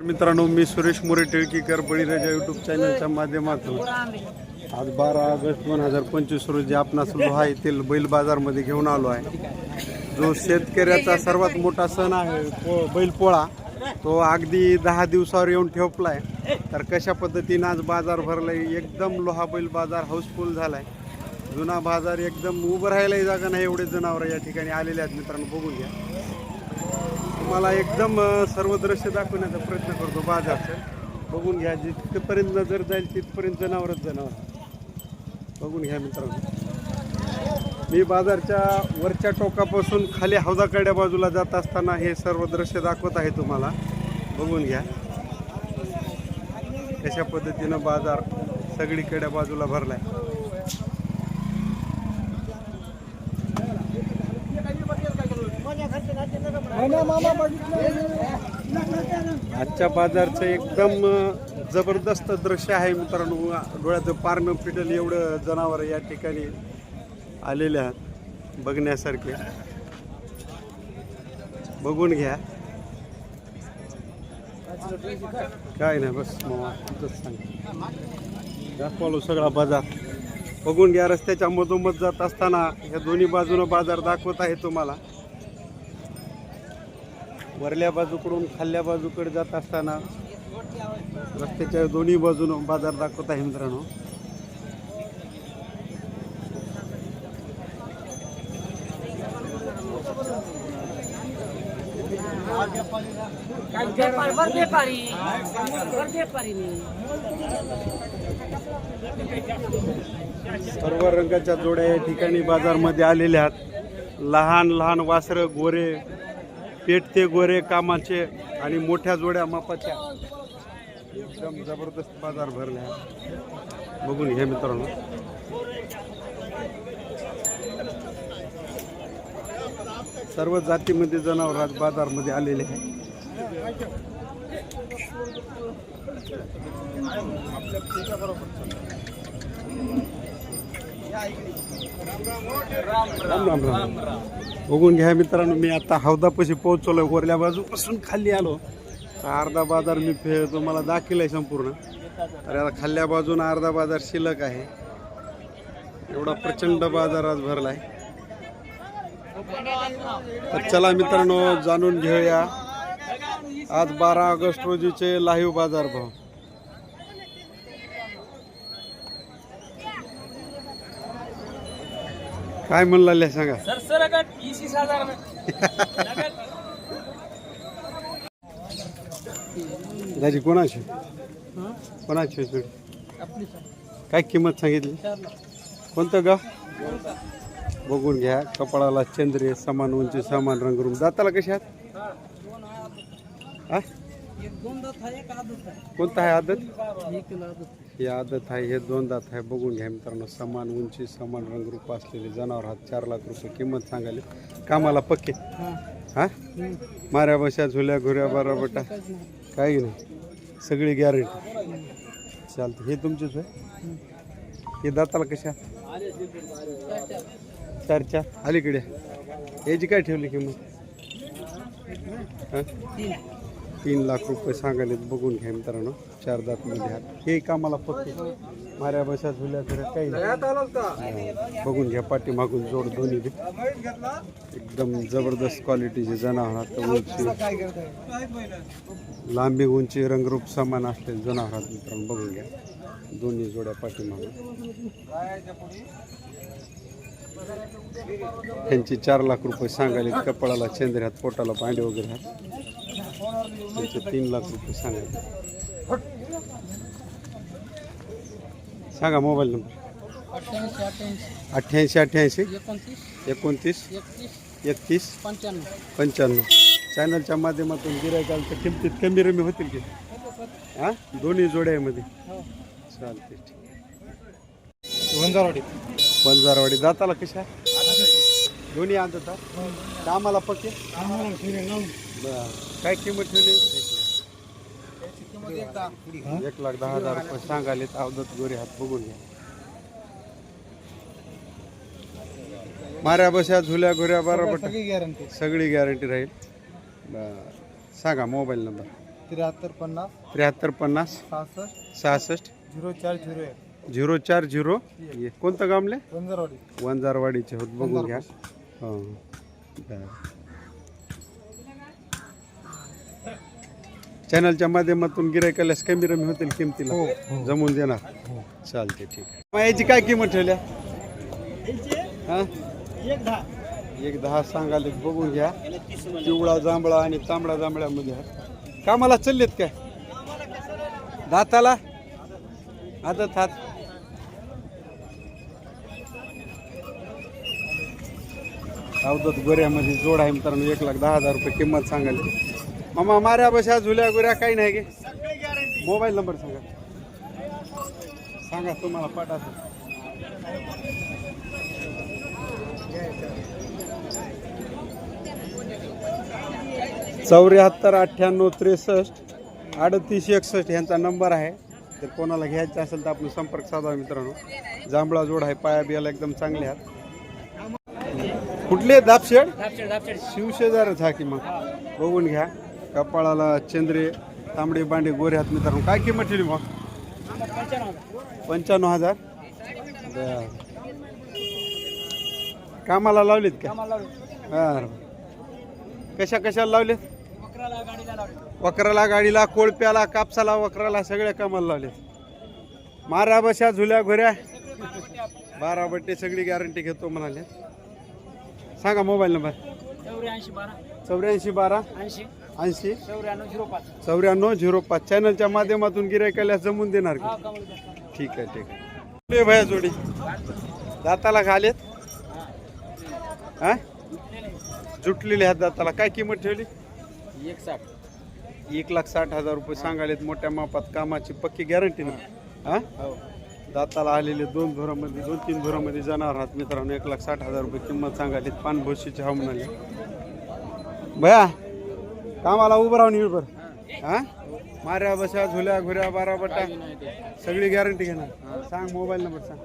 मित्रांनो मी सुरेश मोरे टिळकीकर बळीराजा युट्यूब चॅनलच्या माध्यमातून. आज बारा ऑगस्ट दोन हजार पंचवीस रोजी आपणास लोहा येथील बैल बाजारमध्ये घेऊन आलो आहे. जो शेतकऱ्याचा सर्वात मोठा सण आहे पो बैलपोळा तो अगदी दहा दिवसावर येऊन ठेवला आहे तर कशा पद्धतीनं आज बाजार भरलाय एकदम लोहा बैल बाजार हाऊसफुल झालाय. जुना बाजार एकदम उभं राहायलाही जागा नाही एवढे जनावरं या ठिकाणी आलेले आहेत मित्रांनो बघून घ्या. तुम्हाला एकदम सर्व दृश्य दाखवण्याचा प्रयत्न करतो बाजारचं. बघून घ्या जिथपर्यंत नजर जाईल तिथपर्यंत जनावरच जनावर. बघून घ्या मित्रांनो. मी बाजारच्या वरच्या टोकापासून खाली हौदाकड्या बाजूला जात असताना हे सर्व दृश्य दाखवत आहे तुम्हाला. बघून घ्या. कशा पद्धतीनं बाजार सगळीकडे बाजूला भरला आहे आजच्या बाजारचं एकदम जबरदस्त दृश्य आहे मित्रांनो. डोळ्याचं पारणं पिटल एवढं जनावर या ठिकाणी आलेल्या आहेत बघण्यासारखे. बघून घ्या. काय नाही बस मामा तुझंच सांग दाखवालो सगळा बाजार. बघून घ्या रस्त्याच्या मधोमध जात असताना या दोन्ही बाजूनं बाजार दाखवत आहे तुम्हाला. वरल्या बाजूकडून खाल्ल्या बाजूकडे जात असताना रस्त्याच्या दोन्ही बाजूनं बाजार दाखवत आहे मित्रांनो. सर्व रंगाच्या जोड्या या ठिकाणी बाजारमध्ये आलेल्या आहेत. लहान लहान वासरं गोरे पेटते गोरे कामाचे आणि मोठ्या जोड्या मापाच्या. एकदम जबरदस्त बाजार भरले बघून घ्या मित्रांनो. सर्व जातीमध्ये जनावर आज बाजारमध्ये आलेले आहे राम राम राम. बघून घ्या मित्रांनो मी आता हौदापाशी पोहोचलोय वरल्या बाजूपासून खाली आलो. तर अर्धा बाजार मी फे तुम्हाला आहे संपूर्ण. तर आता खाल्ल्या बाजून अर्धा बाजार शिल्लक आहे. एवढा प्रचंड बाजार आज भरलाय. तर चला मित्रांनो जाणून घेऊया. आज बारा ऑगस्ट रोजीचे लाईव्ह बाजार भाव. काय म्हणला सांगा. सर सर हजार दाजी कोणाची? काय किंमत सांगितली? कोणतं गाव? बघून घ्या. कपाळाला चंद्रे समान उंची समान रंगरूप दाताला कशा कोणतं आहे आदत? ही आदत आहे हे दोन दात आहे बघून घ्या मित्रांनो. समान उंची समान रंगरूप असलेले जनावर आहात. चार लाख रुपये किंमत सांगायला. कामाला पक्के? हा. माऱ्या बशा झुल्या घुऱ्या बारा बटा. काही नाही. सगळी गॅरंटी चालतं हे तुमचेच आहे? हे दाताला कशा? चार चार अलीकडे. याची काय ठेवली किंमत? हा? तीन लाख रुपये सांगायले बघून घ्या मित्रांनो चार दात मध्ये हे कामाला फक्त माऱ्या बशा झुल्या फिऱ्या काही बघून घ्या पाठी मागून जोड दोन्ही बी. एकदम जबरदस्त क्वालिटीचे जनावरात उंची लांबी उंची रंगरूप समान असलेले जनावरात मित्रांनो बघून घ्या. दोन्ही जोड्या पाठीमागून. त्यांची चार लाख रुपये सांगायले कपाळाला चेंद्र्यात पोटाला पांडे वगैरे त्यांचे तीन लाख रुपये सांगायले सांगा मोबाईल नंबर. अठ्ठ्याऐंशी अठ्ठ्याऐंशी एकोणतीस एकतीस पंच्याण्णव. चॅनलच्या माध्यमातून गिरायकाल तर किमतीत कमी रमी होतील की? हां? दोन्ही जोड्यामध्ये. हो चालते ठीक वंजारवाडी. बंजारवाडी दाताला कशा? दोन्ही आणतात हा? कामाला पक्के? बरं. काय किंमत ठेवली? एक लाख दहा हजार रुपये सांगाले अवदत गोरे हात बघून घ्या. माऱ्या बशा झुल्या घुऱ्या बरोबर सगळी गॅरंटी सगळी गॅरंटी राहील. बरं. सांगा मोबाईल नंबर. त्र्याहत्तर पन्नास त्र्याहत्तर पन्नास सहासष्ट सहासष्ट झिरो चार झिरो एक. झिरो चार झिरो कोणतं गामले? वंजरवाडी. वंजारवाडीचे होत. बघून घ्या. बरं. चॅनलच्या माध्यमातून गिरायकाल्यास कमी रमी होतील किमतीला. हो, जमून देणार. चालते ठीक आहे. मग याची काय किंमत ठेवल्या हा? एक दहा. एक दहा सांगाले बघून घ्या. पिवळा जांभळा आणि तांबडा जांभळ्यामध्ये. कामाला चाललेत काय? दाताला? आदत हात? अवधत गोऱ्यामध्ये जोड आहे मित्रांनो एक लाख दहा हजार रुपये किंमत सांगाल मामा माऱ्या बशा झुल्या गोऱ्या काही नाही गे. मोबाईल नंबर सांगा. सांगा तुम्हाला पाठा चौऱ्याहत्तर अठ्ठ्याण्णव त्रेसष्ट अडतीस एकसष्ट ह्यांचा नंबर आहे. तर कोणाला घ्यायचं असेल तर आपण संपर्क साधावा मित्रांनो. जांभळा जोड आहे पाया बियाला एकदम चांगले आहेत. कुठले दापशेड? शिवशेजारच हा की मग. बघून घ्या. कपाळाला चंद्रे तांबडे बांडे गोरे हात मित्रांनो. काय किंमत ठेवली मग? पंच्याण्णव हजार. बरं. कामाला लावलीत का? बरं. कशा कशाला लावलेत? वक्राला गाडीला कोळप्याला कापसाला वक्राला सगळ्या कामाला लावले मारा बशा झुल्या घोऱ्या. बारा बट्टे सगळी गॅरंटी घेतो म्हणाले. सांगा मोबाईल नंबर. चौऱ्याऐंशी बारा. चौऱ्याऐंशी बारा. ऐंशी. ऐंशी. चौऱ्याण्णव झिरो पाच. चौऱ्याण्णव झिरो पाच. चॅनलच्या माध्यमातून गिरायकाला जमून देणार का? ठीक आहे ठीक आहे. भया जोडी. दाताला घालेत हा? जुटलेले आहेत दाताला. काय किंमत ठेवली? एक साठ एक लाख साठ हजार रुपये सांगालेत मोठ्या मापात कामाची पक्की गॅरंटी ना? हा? हो. दाताला आलेले दोन धोरामध्ये दोन तीन धोरामध्ये जाणार आहात मित्रांनो. एक लाख साठ हजार रुपये किंमत सांगालीत पानभोशीचे हा म्हणाले. भया कामाला उभं राहून येऊ बरं. हा? माऱ्या बशा झुल्या घुऱ्या बारा बटा. सगळी गॅरंटी घेणार. सांग मोबाईल नंबर सांग.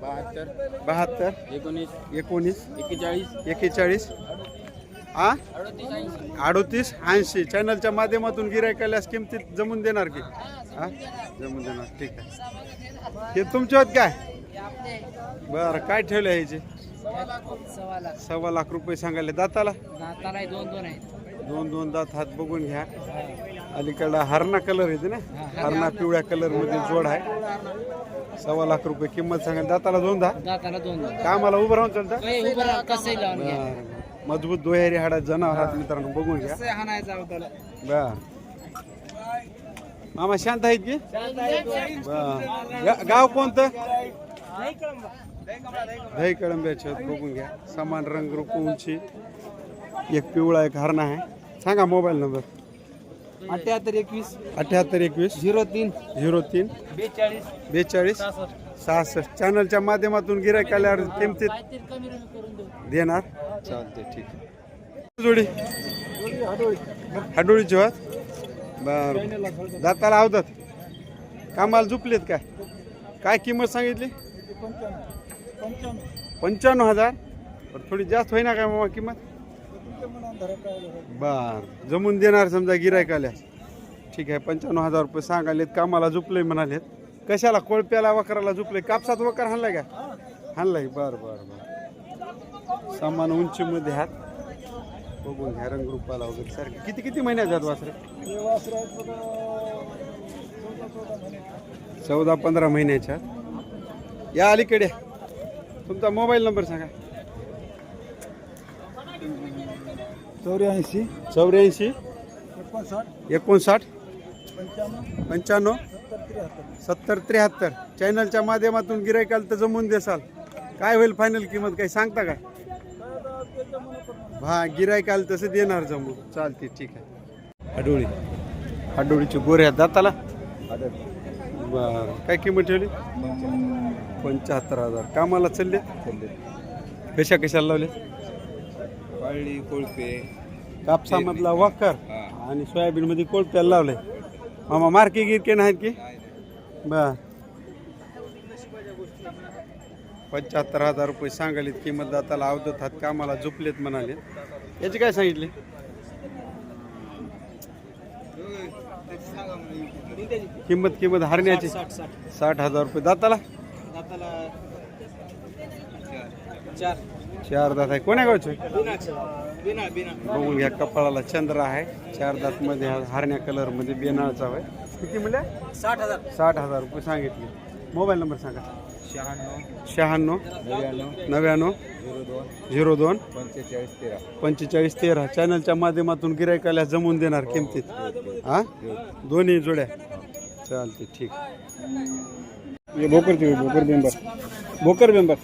बहात्तर. बहात्तर. एकोणीस. एकोणीस. एक्केचाळीस. एकेचाळीस हा? अडतीस ऐंशी. अडोतीस ऐंशी चॅनलच्या माध्यमातून गिरायकाल्यास किमतीत जमून देणार की? हा? जमून देणार. ठीक आहे. हे तुमचे होत काय? बरं काय ठेवलं ह्याचे सव्वा लाख सव्वा लाख रुपये सांगायले. दाताला? दाताला दोन दोन आहेत दोन दोन दात हात बघून घ्या. अलीकडं हरणा कलर येते ना? हरणा पिवळ्या कलरमध्ये जोड आहे. सव्वा लाख रुपये किंमत सांगा. दाताला दोन दाताला दोन दोन कामाला उभं राहून चालतं? उभं राहा कसंही लावून घ्या. बरं. मजबूत दोहेरी हाडात जनावर आहात मित्रांनो बघून घ्या. कसं हाणायचं अवताला. बर. मामा शांत आहेत की? गा- गाव कोणतं? दही कळंब्याचे आहेत, बघून घ्या. समान रंग रूप उंची. एक पिवळा एक हरणा आहे. सांगा मोबाईल नंबर. अठ्याहत्तर एकवीस. अठ्याहत्तर एकवीस. झिरो तीन. झिरो तीन. बेचाळीस. बेचाळीस. सहासष्ट. चॅनलच्या माध्यमातून गिरायक आल्यावर किमतीत देणार. चालते ठीक आहे. जोडी. हाडोळीची होत बर. दाताला आवतात कामाला झुपलेत काय काय किंमत सांगितली? पंच्याण्णव हजार. पण थोडी जास्त होईना काय मामा किंमत? बर जमून देणार समजा गिरायक आल्यास ठीक आहे पंच्याण्णव हजार रुपये सांगालेत कामाला झुपले म्हणालेत. कशाला कोळप्याला वकराला झुपले कापसात वकर हाणलाय का? हाणलाय. बर बर बर. सामान उंचीमध्ये हात. बघून घ्या रंगरूपाला वगैरे सारखे. किती किती महिन्यात जात वासरे? चौदा पंधरा महिन्याच्या. या अलीकडे. तुमचा मोबाईल नंबर सांगा. चौऱ्याऐंशी. चौऱ्याऐंशी. एकोणसाठ. पंच्याण्णव. सत्तर त्र्याहत्तर. चॅनलच्या माध्यमातून गिरायकाल तर जमून देसाल. काय होईल फायनल किंमत काही सांगता काय हा गिरायकाल तसं देणार जमून. चालते ठीक आहे. हडोळी. हडोळीची गोऱ्या दाताला. बर. काय किंमत ठेवली? पंच्याहत्तर हजार. कामाला चालले? कशा कशाला लावले? वाळली कोळपे. कापसामधला वाकर आणि सोयाबीन मध्ये कोळप्याला लावलंय मामा मार्के गिरके नाहीत की? बर. पंच्याहत्तर हजार रुपये सांगालीत किंमत दाताला अवधत हात कामाला झुपलेत म्हणाले. याची काय सांगितले? किंमत किंमत हरण्याची. साठ हजार रुपये. दाताला? चार. चार दात आहे. कोण्या गावचे? बिना बिना बिना. बघून घ्या कपाळाला चंद्र आहे. चार दात मध्ये हरण्या कलरमध्ये बेनाळचा आहे. किती म्हणल्या? साठ हजार. साठ हजार रुपये सांगितले. मोबाईल नंबर सांगा. शहाण्णव शहाण्णव नव्याण्णव नव्याण्णव झिरो दोन झिरो दोन पंचेचाळीस तेरा. पंचेचाळीस तेरा. चॅनलच्या माध्यमातून गिरायकाला जमून देणार किमतीत. हा दोन्ही जोड्या. चालते ठीक. भोकरची भोकर मेंबर. भोकर मेंबर.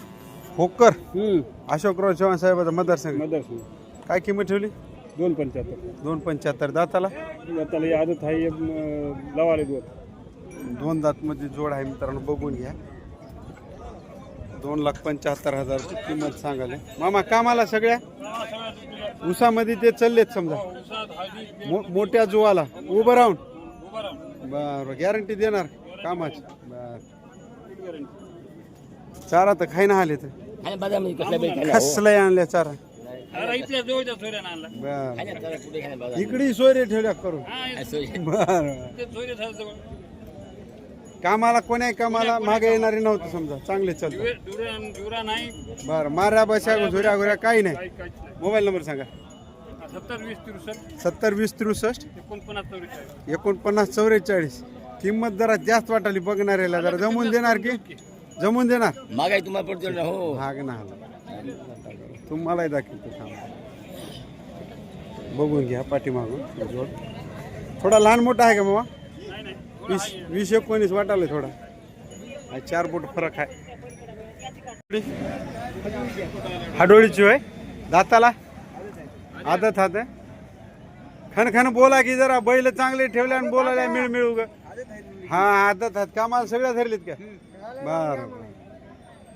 होकर अशोकराव चव्हाण साहेबाचा मतदारसंघ. मतदारसंघ. काय किंमत ठेवली? दोन पंच्याहत्तर. दोन पंच्याहत्तर. दाताला? त्याला ही आदत आहे लवाले दोन. दोन दातमध्ये जोड आहे मित्रांनो बघून घ्या. दोन लाख पंच्याहत्तर हजार रुपये किंमत सांगाले मामा कामाला सगळ्या? उसामध्ये ते चाललेत समजा. मो- मोठ्या जुवाला. उभं राहून? बरं गॅरंटी देणार कामाची. बर. चारा तर खाय ना आले तर कसलंय आणल्या चारा. बर. इकडे सोयरे ठेवल्या करून. बर. कामाला कोण्या कामाला मागे येणारे नव्हते समजा. चांगले चालतात बर माऱ्या बशा झुऱ्या घुऱ्या काही नाही. मोबाईल नंबर सांगा. सत्तर वीस तिरुसष्ट. सत्तर वीस त्रेसष्ट. एकोणपन्नास चौवेचाळीस. एकोणपन्नास चौवेचाळीस. किंमत जरा जास्त वाटाली बघणाऱ्याला. जरा जमून देणार की? जमून देणार? मागाई तुम्हाला पडतो ना हो. भाग ना तुम्हालाही दाखवतो थांबा. बघून घ्या पाठीमागून जोड. थोडा लहान मोठा आहे का मामा? वीस वीस एकोणीस वाटाले थोडा. हा, चार बोट फरक आहे. हाडोळीची होय? दाताला? आदत हात खन बोला की जरा बैल चांगले ठेवले आणि बोलायला मिळ मिळू ग. हा आदत हात. कामाला सगळ्या धरलीत का? बरं बरं.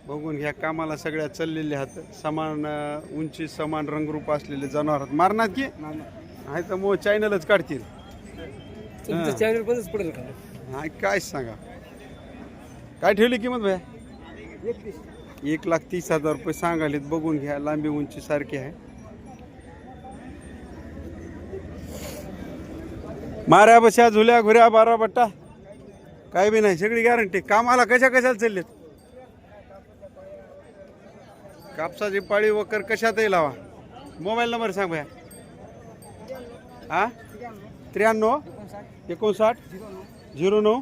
बघून घ्या कामाला सगळ्या चाललेले आहात समान अं, उंची समान रंगरूप असलेले जनावर आहेत मारणार की? आहे तर मग चॅनलच काढतील. तुमचं चॅनल बंदच पडेल का? नाही काय सांगा? काय ठेवली किंमत भया? एक लाख तीस हजार रुपये सांगालेत बघून घ्या लांबी उंची सारखी आहे. माऱ्या बशा झुल्या घुऱ्या बारा बट्टा. काय बी नाही सगळी गॅरंटी कामाला कशा कशाला चाललेत? कापसाची पाळी वकर कशातही लावा. मोबाईल नंबर सांग भया. हा? त्र्याण्णव एकोणसाठ झिरो नऊ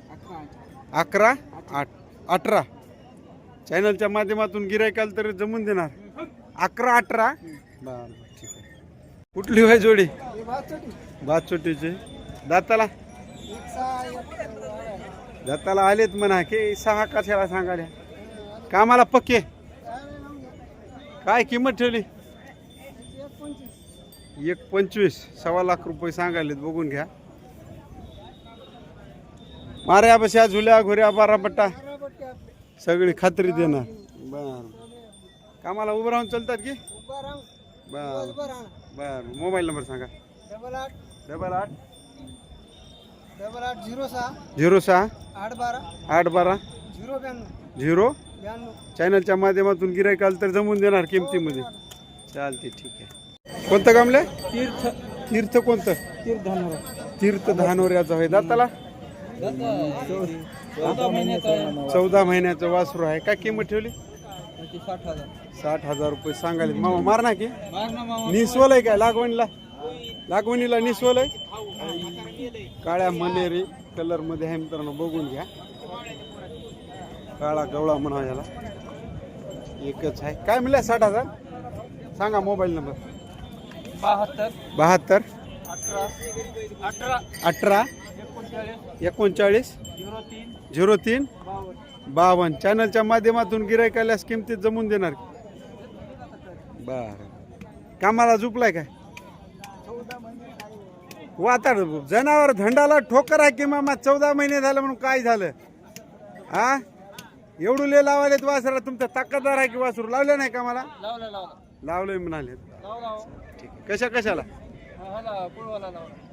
अकरा आठ अठरा. चॅनलच्या माध्यमातून गिरायकाल तर जमून देणार. अकरा अठरा. बरं ठीक आहे. कुठली होय जोडी? बाचोटीची दाताला? दाताला आलेत म्हणा की सहा कशाला सांगाल्या कामाला पक्के? काय किंमत ठेवली? एक पंचवीस. सव्वा लाख रुपये सांगायलेत बघून घ्या. माऱ्या बशा झुल्या घुऱ्या बारा पट्टा. सगळी खात्री देणार बर. कामाला उभं राहून चालतात की? बर. बर. मोबाईल नंबर सांगा. डबल आठ. डबल आठ. डबल आठ झिरो सहा. झिरो सहा. आठ बारा. आठ बारा. झिरो ब्याण्णव. झिरो. ब्याण्णव. चॅनलच्या माध्यमातून गिरायकाल तर जमून देणार किमतीमध्ये. चालते ठीक आहे. कोणतं कामले तीर्थ. तीर्थ कोणतं? तीर्थ धानोरा. तीर्थ धानोऱ्याचं आहे. दाताला? चौदा महिन्याचा वासरू आहे. काय किंमत ठेवली? साठ हजार. रुपये सांगाले मामा मार ना की. आहे काय लागवणीला? लागवणीला निसवल आहे? काळ्या मनेरी कलरमध्ये आहे मित्रांनो बघून घ्या. काळा गवळा म्हणा याला. एकच आहे. काय म्हणलं? साठ हजार? सांगा मोबाईल नंबर. बहात्तर. बहात्तर. अठरा. अठरा. अठरा. एकोणचाळीस. झिरो तीन. बावन्न चॅनलच्या माध्यमातून गिरायकाल्यास किमतीत जमून देणार. बर. कामाला झुपलाय काय? वाताड जनावर धंडाला ठोकर आहे की मामा? चौदा महिने झालं म्हणून काय झालं? हा एवढू ले लावालेत वासरा तुमचा ताकददार आहे की वासरू? लावले नाही का मला? लावला म्हणाले. हो. कशा कशाला?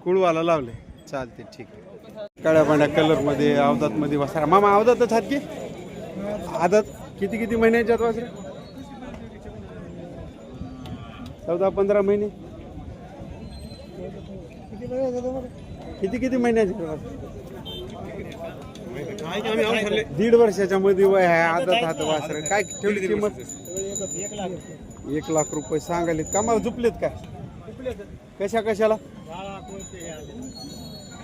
कुळवाला लावले. चालते ठीक आहे. काळ्या पांढऱ्या कलरमध्ये अवदात मध्ये वासरा. मामा अवदातच आहात की आदत? किती किती महिन्याच्यात वासरे? चौदा पंधरा महिने? किती किती महिन्याचे दीड वर्षाच्या मध्ये वय आहे आदत हात वासर. काय ठेवली किंमत? एक लाख रुपये सांगायलेत. कामाला झुपलेत काय? कशा कशाला?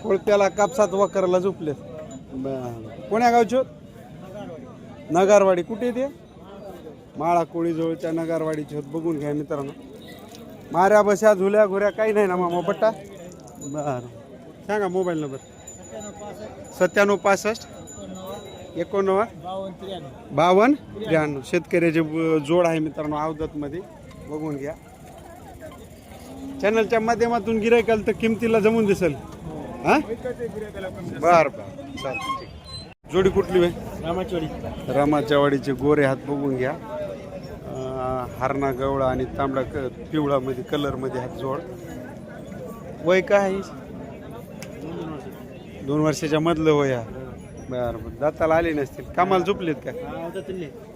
कोळप्याला कापसात वकरला झोपले बरं. कोण्या गावचे? नगारवाडी. कुठे ते? माळा कोळीजवळच्या नगारवाडीचे होत. बघून घ्या मित्रांनो. माऱ्या बशा झुल्या घुऱ्या काही नाही ना मामा पट्टा? बरं. सांगा मोबाईल नंबर. सत्त्याण्णव पासष्ट एकोणनव्वद बावन्न त्र्याण्णव. शेतकऱ्याचे जोड आहे मित्रांनो अवदतमध्ये बघून घ्या. चॅनलच्या माध्यमातून गिरायकाल तर किमतीला जमून दिसेल. हा? बर बर. चालतं ठीक. जोडी कुठली आहे रामाच्या वाडीचे गोरे हात बघून घ्या. अं, हरणा गवळा आणि तांबडा क पिवळामध्ये कलरमध्ये हात जोड. वय काय आहे? दोन वर्षाच्या मधलं वय हा बर बर. दाताला आले नसतील. कामाला झोपलेत का?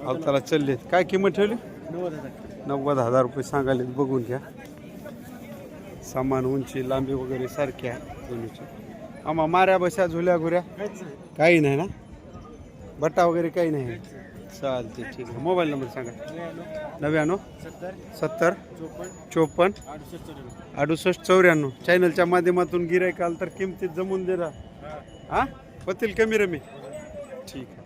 अवताला चाललेत. काय किंमत ठेवली? नव्वद हजार. रुपये सांगायले बघून घ्या. सामान उंची लांबी वगैरे सारखी आहे दोन्हीची आम्हा माऱ्या बशा झुल्या घुऱ्या. काही नाही ना? बट्टा वगैरे काही नाही. चालते ठीक आहे. मोबाईल नंबर सांगा. नव्याण्णव सत्तर चोपन्न अडुसष्ट चौऱ्याण्णव. चॅनलच्या माध्यमातून गिरायकाल तर किमतीत जमून दे हा? होतील कमी रमी. ठीक आहे.